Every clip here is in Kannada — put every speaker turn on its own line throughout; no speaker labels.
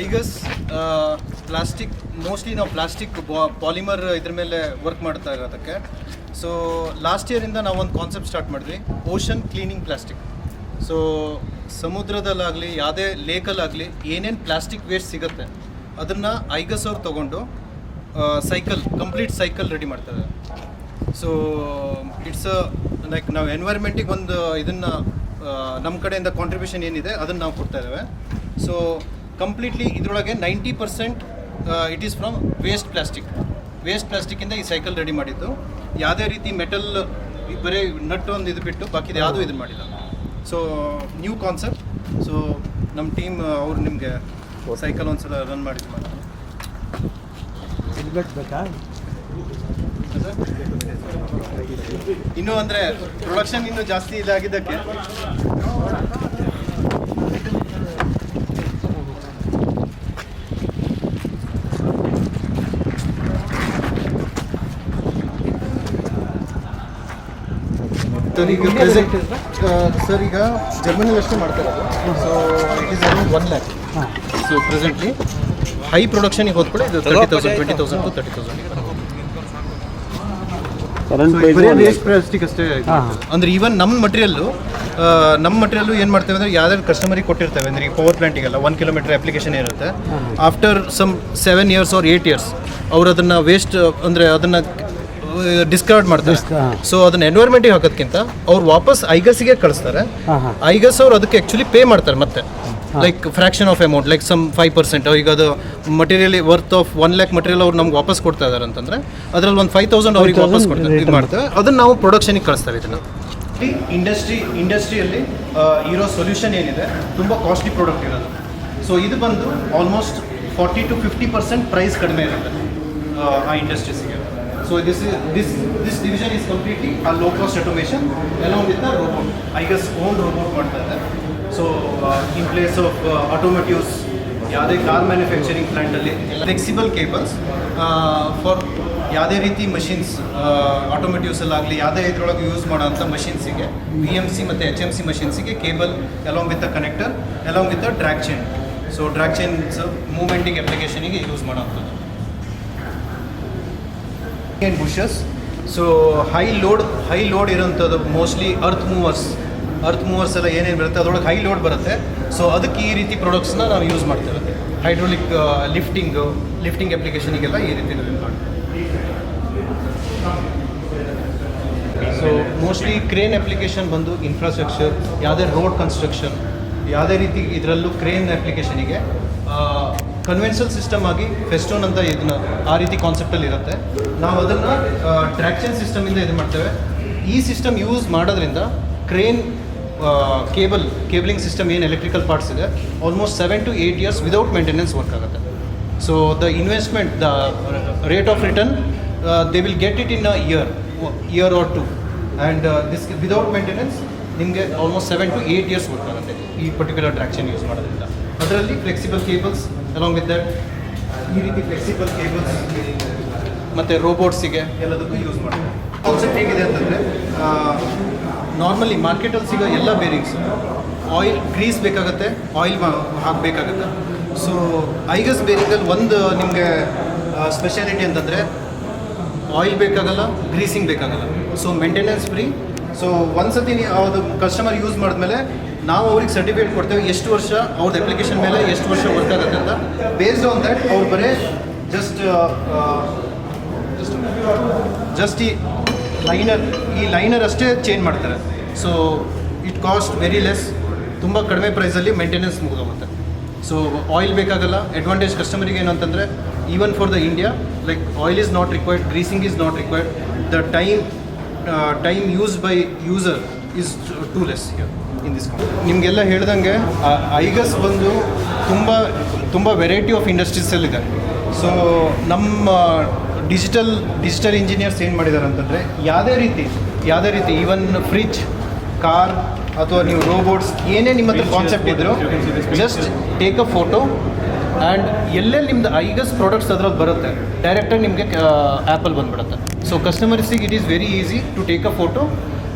ಐಗಸ್ ಪ್ಲಾಸ್ಟಿಕ್, ಮೋಸ್ಟ್ಲಿ ನಾವು ಪ್ಲಾಸ್ಟಿಕ್ ಪಾಲಿಮರ್ ಇದ್ರ ಮೇಲೆ ವರ್ಕ್ ಮಾಡ್ತಾ ಇರೋದಕ್ಕೆ. ಸೊ ಲಾಸ್ಟ್ ಇಯರಿಂದ ನಾವು ಒಂದು ಕಾನ್ಸೆಪ್ಟ್ ಸ್ಟಾರ್ಟ್ ಮಾಡಿದ್ವಿ ಓಷನ್ ಕ್ಲೀನಿಂಗ್ ಪ್ಲಾಸ್ಟಿಕ್ ಸೊ ಸಮುದ್ರದಲ್ಲಾಗಲಿ, ಯಾವುದೇ ಲೇಕಲ್ಲಾಗಲಿ ಏನೇನು ಪ್ಲಾಸ್ಟಿಕ್ ವೇಸ್ಟ್ ಸಿಗುತ್ತೆ ಅದನ್ನು ಐಗಸ್ ಅವ್ರು ತೊಗೊಂಡು ಸೈಕಲ್ ಕಂಪ್ಲೀಟ್ ಸೈಕಲ್ ರೆಡಿ ಮಾಡ್ತಾರೆ ಸೊ ಇಟ್ಸ್ ಲೈಕ್ ನಾವು ಎನ್ವೈರ್ಮೆಂಟಿಗೆ ಒಂದು ಇದನ್ನು ನಮ್ಮ ಕಡೆಯಿಂದ ಕಾಂಟ್ರಿಬ್ಯೂಷನ್ ಏನಿದೆ, ಅದನ್ನು ನಾವು ಕೊಡ್ತಾ ಇದ್ದೇವೆ. ಸೊ ಕಂಪ್ಲೀಟ್ಲಿ ಇದರೊಳಗೆ ninety percent it is from waste plastic waste ಪ್ಲಾಸ್ಟಿಕ್ಕಿಂದ ಈ ಸೈಕಲ್ ರೆಡಿ ಮಾಡಿದ್ದು. ಯಾವುದೇ ರೀತಿ ಮೆಟಲ್ ಬರೀ ನಟ್ ಒಂದು ಇದು ಬಿಟ್ಟು ಬಾಕಿದು ಯಾವುದೂ ಇದು ಮಾಡಿಲ್ಲ. ಸೊ ನ್ಯೂ ಕಾನ್ಸೆಪ್ಟ್ ಸೊ ನಮ್ಮ ಟೀಮ್ ಅವರು ನಿಮಗೆ ಸೈಕಲ್ ಒಂದ್ಸಲ ರನ್ ಮಾಡಿದ್ದು ಮಾಡ್ತಾರೆ
ಬೇಕಾ?
ಇನ್ನು ಅಂದರೆ ಪ್ರೊಡಕ್ಷನ್ ಇನ್ನೂ ಜಾಸ್ತಿ ಇದಾಗಿದ್ದಕ್ಕೆ. ಸರ್ ಈಗ ಪ್ರೆಸೆಂಟ್ ಸರ್ ಈಗ ಜರ್ಮನಿಲಿ ಅಷ್ಟೇ ಮಾಡ್ತಾ ಇರೋದು so it is around one lakh so presently high ಪ್ರೊಡಕ್ಷನಿಗೆ ಹೋದ್ಕೊಳ್ಳಿ ಇದು thirty thousand twenty thousand to thirty thousand ಅಷ್ಟೇ ಅಂದ್ರೆ ಈವನ್ ನಮ್ಮ ಮಟೀರಿಯಲ್ಲು ನಮ್ಮ ಮಟೀರಿಯಲ್ಲು ಏನು ಮಾಡ್ತೇವೆ ಅಂದ್ರೆ ಯಾವ್ದಾದ್ರು ಕಸ್ಟಮರಿಗೆ ಕೊಟ್ಟಿರ್ತೇವೆ. ಅಂದ್ರೆ ಈಗ ಪವರ್ ಪ್ಲಾಂಟಿಗೆಲ್ಲ ಒನ್ ಕಿಲೋಮೀಟರ್ ಅಪ್ಲಿಕೇಶನ್ ಇರುತ್ತೆ after some seven years or eight years ಅವ್ರು ಅದನ್ನ ವೇಸ್ಟ್ ಅಂದ್ರೆ ಅದನ್ನು ಡಿಸ್ಕಾರ್ಡ್ ಮಾಡ್ತಾರೆ. ಸೊ ಅದನ್ನ ಎನ್ವೈರ್ಮೆಂಟಿಗೆ ಹಾಕೋದ್ಕಿಂತ ಅವ್ರು ವಾಪಸ್ ಐಗಸ್ಗೆ ಕಳಿಸ್ತಾರೆ. ಐಗಸ್ ಅವ್ರು ಅದಕ್ಕೆ ಆಕ್ಚುಲಿ ಪೇ ಮಾಡ್ತಾರೆ ಮತ್ತೆ. Like fraction of amount like some five percent ಈಗ ಅದು material worth of one lakh material ಅವ್ರು ನಮ್ಗೆ ವಾಪಸ್ ಕೊಡ್ತಾ ಇದ್ದಾರೆ ಅಂತಂದ್ರೆ ಅದ್ರಲ್ಲಿ ಒಂದು ಫೈವ್ ತೌಸಂಡ್ ಅವ್ರಿಗೆ ವಾಪಸ್
5,000
ಕೊಡ್ತಾರೆ. ಇದು
ಮಾಡ್ತಾರೆ
ಮಾಡ್ತೇವೆ ಅದನ್ನ ನಾವು ಪ್ರೊಡಕ್ಷನಿಗೆ ಕಳಿಸ್ತೇವೆ ಇದನ್ನು. ಇಂಡಸ್ಟ್ರಿ ಇಂಡಸ್ಟ್ರಿಯಲ್ಲಿ ಇರೋ ಸೊಲ್ಯೂಷನ್ ಏನಿದೆ ತುಂಬ ಕಾಸ್ಟ್ಲಿ ಪ್ರಾಡಕ್ಟ್ ಇರೋದು. ಸೊ ಇದು ಬಂದು almost forty to fifty percent price ಕಡಿಮೆ ಇರುತ್ತೆ ಆ, ಆ this is this this division is completely a low cost automation along with the robot. I guess own robot ರೋಬೋಟ್ So uh, so in place of automotives ಯಾವುದೇ ಕಾರ್ ಮ್ಯಾನುಫ್ಯಾಕ್ಚರಿಂಗ್ ಪ್ಲ್ಯಾಂಟಲ್ಲಿ ಫ್ಲೆಕ್ಸಿಬಲ್ ಕೇಬಲ್ಸ್ ಫಾರ್ ಯಾವುದೇ ರೀತಿ ಮಷಿನ್ಸ್ ಆಟೋಮೇಟಿವ್ಸಲ್ಲಾಗಲಿ ಯಾವುದೇ ಇದರೊಳಗೆ ಯೂಸ್ ಮಾಡೋಂಥ ಮಷಿನ್ಸಿಗೆ ವಿ ಎಂ ಸಿ ಮತ್ತು H M C ಮಷಿನ್ಸಿಗೆ cable along with the connector along with the drag chain so drag chains momenting ಅಪ್ಲಿಕೇಶನಿಗೆ use ಮಾಡೋಂಥದ್ದು and bushes so high load high load ಇರೋಂಥದ್ದು mostly earth movers earth movers ಎಲ್ಲ ಏನೇನು ಬರುತ್ತೆ? ಅದರೊಳಗೆ ಹೈ ಲೋಡ್ ಬರುತ್ತೆ. ಸೊ ಅದಕ್ಕೆ ಈ ರೀತಿ ಪ್ರಾಡಕ್ಟ್ಸ್ನ ನಾವು ಯೂಸ್ ಮಾಡ್ತೇವೆ. ಹೈಡ್ರೋಲಿಕ್ ಲಿಫ್ಟಿಂಗು ಲಿಫ್ಟಿಂಗ್ ಅಪ್ಲಿಕೇಶನಿಗೆಲ್ಲ ಈ ರೀತಿ ಸೊ ಮೋಸ್ಟ್ಲಿ ಕ್ರೇನ್ ಅಪ್ಲಿಕೇಶನ್ ಬಂದು ಇನ್ಫ್ರಾಸ್ಟ್ರಕ್ಚರ್ ಯಾವುದೇ ರೋಡ್ ಕನ್ಸ್ಟ್ರಕ್ಷನ್ ಯಾವುದೇ ರೀತಿ ಇದರಲ್ಲೂ ಕ್ರೇನ್ ಅಪ್ಲಿಕೇಶನಿಗೆ ಕನ್ವೆನ್ಷನಲ್ ಸಿಸ್ಟಮ್ ಆಗಿ ಫೆಸ್ಟೋನ್ ಅಂತ ಇದನ್ನ ಆ ರೀತಿ ಕಾನ್ಸೆಪ್ಟಲ್ಲಿ ಇರುತ್ತೆ. ನಾವು ಅದನ್ನು ಟ್ರ್ಯಾಕ್ಷನ್ ಸಿಸ್ಟಮಿಂದ ಇದು ಮಾಡ್ತೇವೆ. ಈ ಸಿಸ್ಟಮ್ ಯೂಸ್ ಮಾಡೋದ್ರಿಂದ ಕ್ರೇನ್ ಕೇಬಲ್ ಕೇಬಲಿಂಗ್ ಸಿಸ್ಟಮ್ ಏನು ಎಲೆಕ್ಟ್ರಿಕಲ್ ಪಾರ್ಟ್ಸ್ ಇದೆ almost seven to eight years without maintenance work ಆಗುತ್ತೆ. So the investment the rate of return they will get it in a year year or two and this without maintenance ನಿಮಗೆ almost seven to eight years work ಆಗುತ್ತೆ ಈ ಪರ್ಟಿಕ್ಯುಲರ್ ಟ್ರ್ಯಾಕ್ಷನ್ ಯೂಸ್ ಮಾಡೋದ್ರಿಂದ. ಅದರಲ್ಲಿ flexible cables along with that ಈ ರೀತಿ ಫ್ಲೆಕ್ಸಿಬಲ್ ಕೇಬಲ್ಸ್ ಮತ್ತು ರೋಬೋಟ್ಸಿಗೆ ಎಲ್ಲದಕ್ಕೂ ಯೂಸ್ ಮಾಡ್ತಾರೆ. ಕಾನ್ಸೆಪ್ಟ್ ಹೇಗಿದೆ ಅಂತಂದರೆ ನಾರ್ಮಲಿ ಮಾರ್ಕೆಟಲ್ಲಿ ಸಿಗೋ ಎಲ್ಲ ಬೇರಿಂಗ್ಸ್ ಆಯಿಲ್ ಗ್ರೀಸ್ ಬೇಕಾಗುತ್ತೆ ಆಯಿಲ್ ಹಾಕಬೇಕಾಗುತ್ತೆ. ಸೊ ಐಗಸ್ ಬೇರಿಂಗಲ್ಲಿ ಒಂದು ನಿಮಗೆ ಸ್ಪೆಷಾಲಿಟಿ ಅಂತಂದರೆ ಆಯಿಲ್ ಬೇಕಾಗಲ್ಲ ಗ್ರೀಸಿಂಗ್ ಬೇಕಾಗಲ್ಲ. ಸೊ ಮೇಂಟೆನೆನ್ಸ್ ಫ್ರೀ ಸೊ ಒಂದ್ಸತಿ ನೀವು ಅದು ಕಸ್ಟಮರ್ ಯೂಸ್ ಮಾಡಿದ್ಮೇಲೆ ನಾವು ಅವ್ರಿಗೆ ಸರ್ಟಿಫಿಕೇಟ್ ಕೊಡ್ತೇವೆ. ಎಷ್ಟು ವರ್ಷ ಅವ್ರದ್ದು ಅಪ್ಲಿಕೇಶನ್ ಮೇಲೆ ಎಷ್ಟು ವರ್ಷ ವರ್ಕ್ ಆಗುತ್ತೆ ಅಂತ. ಬೇಸ್ಡ್ ಆನ್ ದ್ಯಾಟ್ ಅವ್ರು ಬರೇ ಜಸ್ಟ್ ಜಸ್ಟ್ ಈ ಲೈನರ್ ಈ ಲೈನರ್ ಅಷ್ಟೇ ಚೇಂಜ್ ಮಾಡ್ತಾರೆ. So it cost very less ತುಂಬ ಕಡಿಮೆ ಪ್ರೈಸಲ್ಲಿ ಮೇಂಟೆನೆನ್ಸ್ ಮುಗಿದೋಗುತ್ತೆ. ಸೊ ಆಯಿಲ್ ಬೇಕಾಗಲ್ಲ. ಅಡ್ವಾಂಟೇಜ್ ಕಸ್ಟಮರಿಗೆ ಏನು ಅಂತಂದರೆ even for the India like oil is not required greasing is not required the time time use by user is too less in this ನಿಮಗೆಲ್ಲ ಹೇಳ್ದಂಗೆ ಐಗಸ್ ಬಂದು ತುಂಬ ತುಂಬ ವೆರೈಟಿ ಆಫ್ ಇಂಡಸ್ಟ್ರೀಸಲ್ಲಿದೆ ಸೊ ನಮ್ಮ ಡಿಜಿಟಲ್ ಡಿಜಿಟಲ್ ಇಂಜಿನಿಯರ್ಸ್ ಏನು ಮಾಡಿದ್ದಾರೆ ಅಂತಂದರೆ ಯಾವುದೇ ರೀತಿ ಯಾವುದೇ ರೀತಿ ಈವನ್ ಫ್ರಿಜ್ ಕಾರ್ ಅಥವಾ ನೀವು ರೋಬೋಟ್ಸ್ ಏನೇ ನಿಮ್ಮ ಹತ್ರ ಕಾನ್ಸೆಪ್ಟ್ ಇದ್ದರೂ just take a photo and ಎಲ್ಲೆಲ್ಲಿ ನಿಮ್ದು ಐಗಸ್ ಪ್ರಾಡಕ್ಟ್ಸ್ ಅದ್ರಲ್ಲಿ ಬರುತ್ತೆ ಡೈರೆಕ್ಟಾಗಿ ನಿಮಗೆ ಆ್ಯಪಲ್ ಬಂದ್ಬಿಡುತ್ತೆ. So ಕಸ್ಟಮರ್ಸಿಗೆ it is very easy to take a photo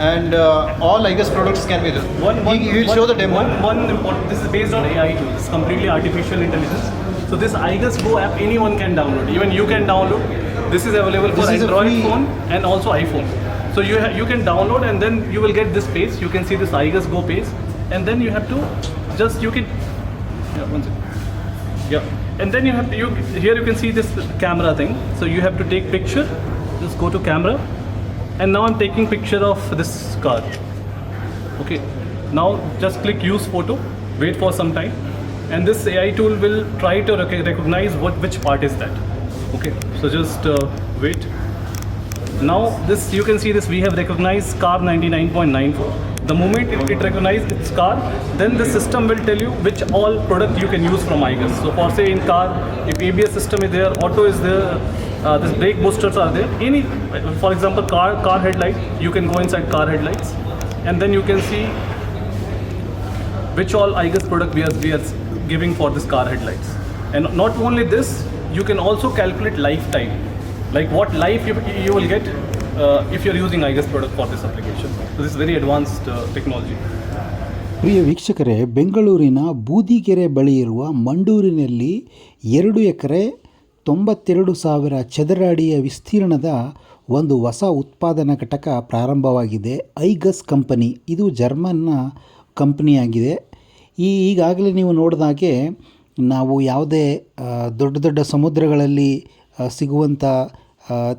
and uh, all I guess products can be there.
One, one,
he, will show the demo.
One, one important, this is based on AI tools, it's completely artificial intelligence.
So this IGUS Go app anyone can download, even you can download. This is available for Android phone and also iPhone. So you, you can download and then you will get this page. You can see this IGUS Go page and then you have to just, you can, yeah, one second. Yeah, and then you have to, you, here you can see this camera thing. So you have to take picture, just go to camera and now I'm taking picture of this car. Okay, now just click use photo. Wait for some time, and this AI tool will try to rec- recognize what which part is that. Okay, so just uh, wait. Now this you can see this we have recognized car 99.94. The moment it, it recognizes its car, then the system will tell you which all product you can use from iGus. So for say in car, if ABS system is there, auto is there, uh, this brake boosters are there. Any, for example, car car headlight, you can go inside car headlights, and then you can see which all iGus product we are, we are giving for this car headlights. And not only this, you can also calculate lifetime, like what life you, you will get uh, if you're using iGus product for this application. So this is very advanced uh, technology.
ಪ್ರಿಯ ವೀಕ್ಷಕರೇ ಬೆಂಗಳೂರಿನ ಬೂದಿಗೆರೆ ಬಳಿ ಇರುವ ಮಂಡೂರಿನಲ್ಲಿ ಎರಡು ಎಕರೆ ತೊಂಬತ್ತೆರಡು ಸಾವಿರ ಚದರ ಅಡಿಯ ವಿಸ್ತೀರ್ಣದ ಒಂದು ಹೊಸ ಉತ್ಪಾದನಾ ಘಟಕ ಪ್ರಾರಂಭವಾಗಿದೆ, ಐಗಸ್ ಕಂಪನಿ. ಇದು ಜರ್ಮನ್ನ ಕಂಪನಿಯಾಗಿದೆ. ಈ ಈಗಾಗಲೇ ನೀವು ನೋಡಿದಾಗೆ ನಾವು ಯಾವುದೇ ದೊಡ್ಡ ದೊಡ್ಡ ಸಮುದ್ರಗಳಲ್ಲಿ ಸಿಗುವಂಥ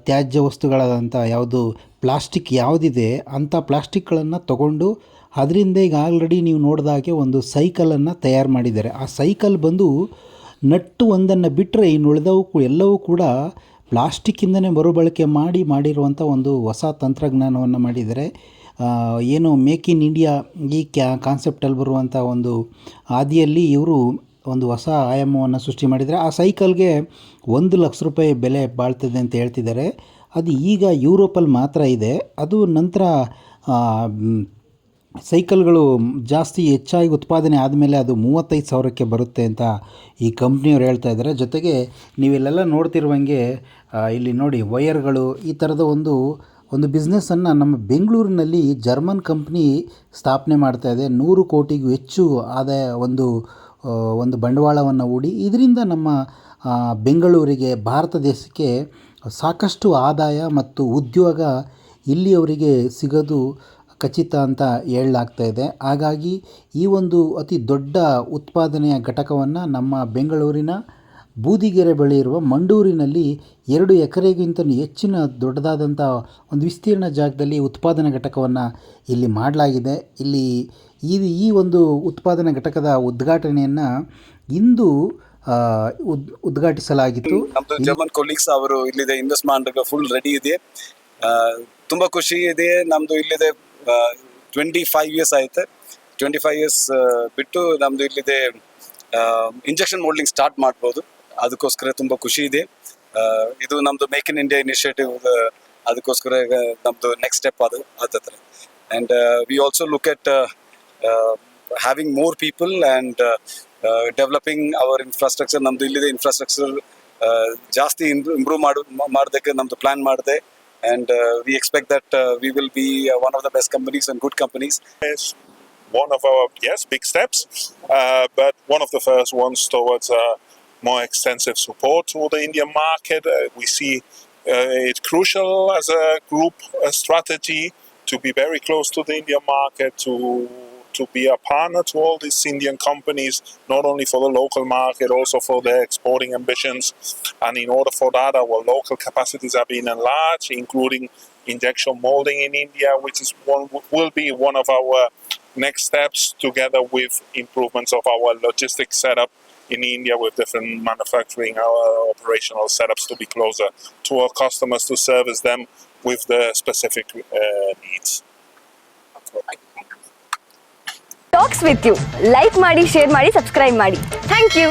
ತ್ಯಾಜ್ಯ ವಸ್ತುಗಳಾದಂಥ ಯಾವುದು ಪ್ಲಾಸ್ಟಿಕ್ ಯಾವುದಿದೆ ಅಂಥ ಪ್ಲಾಸ್ಟಿಕ್ಗಳನ್ನು ತಗೊಂಡು ಅದರಿಂದ ಈಗ ಆಲ್ರೆಡಿ ನೀವು ನೋಡಿದಾಗೆ ಒಂದು ಸೈಕಲನ್ನು ತಯಾರು ಮಾಡಿದ್ದಾರೆ. ಆ ಸೈಕಲ್ ಬಂದು ನಟ್ಟು ಒಂದನ್ನು ಬಿಟ್ಟರೆ ಇನ್ನು ಉಳಿದವು ಎಲ್ಲವೂ ಕೂಡ ಪ್ಲಾಸ್ಟಿಕ್ಕಿಂದನೇ ಮರುಬಳಕೆ ಮಾಡಿ ಮಾಡಿರುವಂಥ ಒಂದು ಹೊಸ ತಂತ್ರಜ್ಞಾನವನ್ನು ಮಾಡಿದ್ದಾರೆ ಏನು ಮೇಕ್ ಇನ್ ಇಂಡಿಯಾ ಈ ಕ್ಯಾ ಕಾನ್ಸೆಪ್ಟಲ್ಲಿ ಬರುವಂಥ ಒಂದು ಹಾದಿಯಲ್ಲಿ ಇವರು ಒಂದು ಹೊಸ ಆಯಾಮವನ್ನು ಸೃಷ್ಟಿ ಮಾಡಿದ್ದಾರೆ ಆ ಸೈಕಲ್ಗೆ ಒಂದು ಲಕ್ಷ ರೂಪಾಯಿ ಬೆಲೆ ಬಾಳ್ತದೆ ಅಂತ ಹೇಳ್ತಿದ್ದಾರೆ. ಅದು ಈಗ ಯುರೋಪಲ್ಲಿ ಮಾತ್ರ ಇದೆ. ಅದು ನಂತರ ಸೈಕಲ್ಗಳು ಜಾಸ್ತಿ ಹೆಚ್ಚಾಗಿ ಉತ್ಪಾದನೆ ಆದಮೇಲೆ ಅದು ಮೂವತ್ತೈದು ಸಾವಿರಕ್ಕೆ ಬರುತ್ತೆ ಅಂತ ಈ ಕಂಪ್ನಿಯವ್ರು ಹೇಳ್ತಾ ಇದ್ದಾರೆ. ಜೊತೆಗೆ ನೀವಿಲ್ಲೆಲ್ಲ ನೋಡ್ತಿರುವಂಗೆ ಇಲ್ಲಿ ನೋಡಿ ವಯರ್ಗಳು ಈ ಥರದ ಒಂದು ಒಂದು ಬಿಸ್ನೆಸ್ಸನ್ನು ನಮ್ಮ ಬೆಂಗಳೂರಿನಲ್ಲಿ ಜರ್ಮನ್ ಕಂಪ್ನಿ ಸ್ಥಾಪನೆ ಮಾಡ್ತಾ ಇದೆ. ನೂರು ಕೋಟಿಗೂ ಹೆಚ್ಚು ಆದಾಯ ಒಂದು ಒಂದು ಬಂಡವಾಳವನ್ನು ಹೂಡಿ ಇದರಿಂದ ನಮ್ಮ ಬೆಂಗಳೂರಿಗೆ, ಭಾರತ ದೇಶಕ್ಕೆ ಸಾಕಷ್ಟು ಆದಾಯ ಮತ್ತು ಉದ್ಯೋಗ ಇಲ್ಲಿಯವರಿಗೆ ಸಿಗೋದು ಖಚಿತ ಅಂತ ಹೇಳಲಾಗ್ತಾ ಇದೆ. ಹಾಗಾಗಿ ಈ ಒಂದು ಅತಿ ದೊಡ್ಡ ಉತ್ಪಾದನೆಯ ಘಟಕವನ್ನು ನಮ್ಮ ಬೆಂಗಳೂರಿನ ಬೂದಿಗೆರೆ ಬಳಿ ಇರುವ ಮಂಡೂರಿನಲ್ಲಿ ಎರಡು ಎಕರೆಗಿಂತ ಹೆಚ್ಚಿನ ದೊಡ್ಡದಾದಂಥ ಒಂದು ವಿಸ್ತೀರ್ಣ ಜಾಗದಲ್ಲಿ ಉತ್ಪಾದನಾ ಘಟಕವನ್ನು ಇಲ್ಲಿ ಮಾಡಲಾಗಿದೆ. ಇಲ್ಲಿ ಈ ಈ ಒಂದು ಉತ್ಪಾದನಾ ಘಟಕದ ಉದ್ಘಾಟನೆಯನ್ನು ಇಂದು ಉದ್, ಉದ್ಘಾಟಿಸಲಾಗಿತ್ತು.
ನಮ್ದು ಜರ್ಮನ್ ಕೊಲೀಗ್ಸ್ ಅವರು ಇಲ್ಲಿದೆ ಇನ್ವೆಸ್ಟ್ ಫುಲ್ ರೆಡಿ ಇದೆ. ತುಂಬಾ ಖುಷಿ ಇದೆ, ನಮ್ದು ಇಲ್ಲಿದೆ ಟ್ವೆಂಟಿ ಫೈವ್ ಇಯರ್ಸ್ ಆಯಿತು. ಟ್ವೆಂಟಿ ಫೈವ್ ಇಯರ್ಸ್ ಬಿಟ್ಟು ನಮ್ದು ಇಲ್ಲಿದೆ ಇಂಜೆಕ್ಷನ್ ಮೋಲ್ಡಿಂಗ್ ಸ್ಟಾರ್ಟ್ ಮಾಡ್ಬೋದು. ಅದಕ್ಕೋಸ್ಕರ ತುಂಬ ಖುಷಿ ಇದೆ. ಇದು ನಮ್ಮದು ಮೇಕ್ ಇನ್ ಇಂಡಿಯಾ ಇನಿಷಿಯೇಟಿವ್ ಅದಕ್ಕೋಸ್ಕರ ನಮ್ಮದು ನೆಕ್ಸ್ಟ್ ಸ್ಟೆಪ್ ಅದು ಅದತ್ರ and we also look at having more people and developing our infrastructure ನಮ್ದು ಇಲ್ಲಿದೆ ಇನ್ಫ್ರಾಸ್ಟ್ರಕ್ಚರ್ ಜಾಸ್ತಿ ಇಂಪ್ರೂವ್ ಮಾಡು ಮಾಡೋದಕ್ಕೆ ನಮ್ದು ಪ್ಲ್ಯಾನ್ ಮಾಡಿದೆ. and uh, we expect that uh, we will be uh, one of the best companies
and good companies. It's one of our yes big steps, uh, but one of the first ones towards uh, more extensive support to the Indian market. Uh, we see it crucial as a group a strategy to be very close to the Indian market to to be a partner to all these Indian companies, not only for the local market, also for their exporting ambitions. And in order for that, our local capacities have been enlarged, including injection molding in India, which is one will be one of our next steps, together with improvements of our logistics setup in India with different manufacturing our operational setups to be closer to our customers to service them with the specific uh, needs.
Talks with you like ಮಾಡಿ ಶೇರ್ ಮಾಡಿ ಸಬ್ಸ್ಕ್ರೈಬ್ ಮಾಡಿ. Thank you